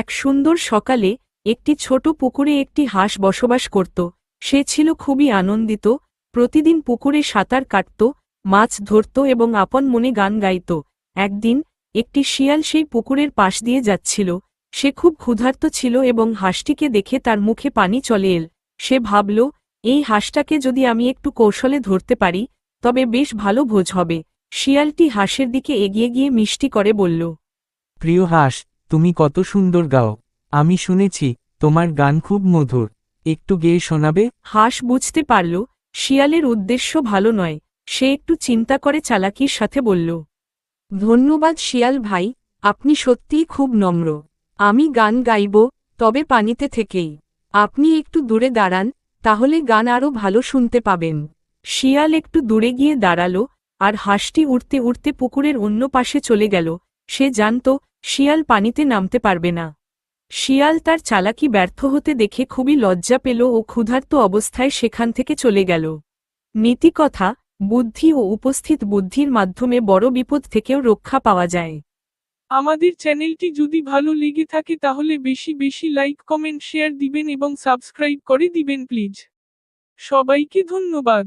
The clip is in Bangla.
এক সুন্দর সকালে একটি ছোট পুকুরে একটি হাঁস বসবাস করত। সে ছিল খুবই আনন্দিত, প্রতিদিন পুকুরে সাঁতার কাটত, মাছ ধরত এবং আপন মনে গান গাইত। একদিন একটি শিয়াল সেই পুকুরের পাশ দিয়ে যাচ্ছিল। সে খুব ক্ষুধার্ত ছিল এবং হাঁসটিকে দেখে তার মুখে পানি চলে এল। সে ভাবল, এই হাঁসটাকে যদি আমি একটু কৌশলে ধরতে পারি, তবে বেশ ভালো ভোজ হবে। শিয়ালটি হাঁসের দিকে এগিয়ে গিয়ে মিষ্টি করে বলল, প্রিয় হাঁস তুমি কত সুন্দর গাও। আমি শুনেছি, তোমার গান খুব মধুর। একটু গেয়ে শোনাবে? হাঁস বুঝতে পারল, শিয়ালের উদ্দেশ্য ভালো নয়। সে একটু চিন্তা করে চালাকির সাথে বলল, ধন্যবাদ শিয়াল ভাই, আপনি সত্যিই খুব নম্র। আমি গান গাইব, তবে পানিতে থেকেই। আপনি একটু দূরে দাঁড়ান, তাহলে গান আরও ভালো শুনতে পাবেন। শিয়াল একটু দূরে গিয়ে দাঁড়াল, আর হাঁসটি উড়তে উড়তে পুকুরের অন্য পাশে চলে গেল। সে জানত শিয়াল পানিতে নামতে পারবে না। শিয়াল তার চালাকি ব্যর্থ হতে দেখে খুবই লজ্জা পেল ও ক্ষুধার্ত অবস্থায় সেখান থেকে চলে গেল। নীতিকথা, বুদ্ধি ও উপস্থিত বুদ্ধির মাধ্যমে বড় বিপদ থেকেও রক্ষা পাওয়া যায়। আমাদের চ্যানেলটি যদি ভালো লেগে থাকে তাহলে বেশি বেশি লাইক, কমেন্ট, শেয়ার দিবেন এবং সাবস্ক্রাইব করে দিবেন প্লিজ। সবাইকে ধন্যবাদ।